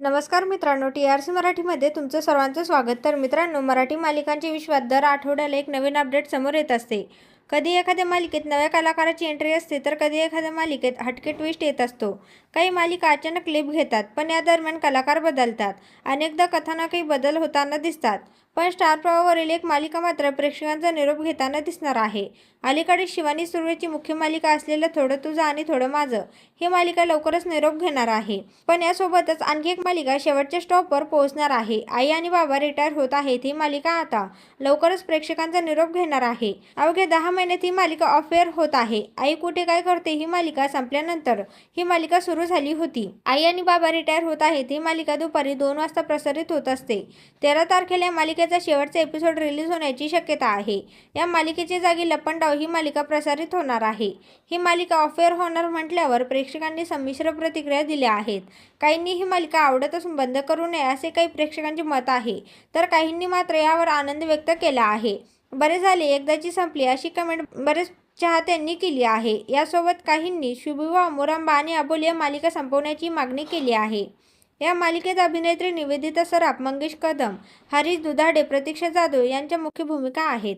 नमस्कार मित्रांनो T R C मराठीमध्ये तुमचं सर्वांचं स्वागत. तर मित्रांनो मराठी मालिकांच्या विश्वात दर आठवड्याला एक नवीन अपडेट समोर येत असते. कधी एखाद्या मालिकेत नव्या कलाकाराची एंट्री असते तर कधी एखाद्या मालिकेत हटके ट्विस्ट येत असतो. काही मालिका अचानक क्लिप घेतात पण या दरम्यान कलाकार बदलतात. अनेकदा कथानकही बदल होताना दिसतात. पण स्टार प्रवाहावरील एक मालिका मात्र प्रेक्षकांचा निरोप घेताना दिसणार आहे. अलीकडे शिवानी सुर्वेची मुख्य मालिका असलेलं थोडं तुझं आणि थोडं माझं ही मालिका लवकरच निरोप घेणार आहे. पण यासोबतच आणखी एक मालिका शेवटच्या स्टॉपवर पोहोचणार आहे. आई आणि बाबा रिटायर होत आहेत ही मालिका आता लवकरच प्रेक्षकांचा निरोप घेणार आहे. अवघ्या दहा महिन्यात ही मालिका ऑफेअर होत आहे. आई कुठे काय करते ही मालिका संपल्यानंतर ही मालिका सुरू झाली होती. आई आणि बाबा रिटायर होत आहेत ही मालिका दुपारी दोन वाजता प्रसारित होत असते. तेरा तारखेला या मालिकेचा शेवटचा एपिसोड रिलीज होण्याची शक्यता आहे. या मालिकेची जागी लपंडाव ही मालिका प्रसारित होणार आहे. ही मालिका ऑफेअर होणार म्हटल्यावर प्रेक्षकांनी संमिश्र प्रतिक्रिया दिल्या आहेत. काहींनी ही मालिका आवडत असून बंद करू नये असे काही प्रेक्षकांचे मत आहे. तर काहींनी मात्र यावर आनंद व्यक्त केला आहे. बरे झाले एकदाची संपली अशी कमेंट बरेच चाहत्यांनी केली आहे. यासोबत काहींनी शुभविवाह मोरांबा आणि अबोल या मालिका संपवण्याची मागणी केली आहे. या मालिकेत अभिनेत्री निवेदिता सराफ मंगेश कदम हरीश दुधाडे प्रतीक्षा जाधव यांच्या मुख्य भूमिका आहेत.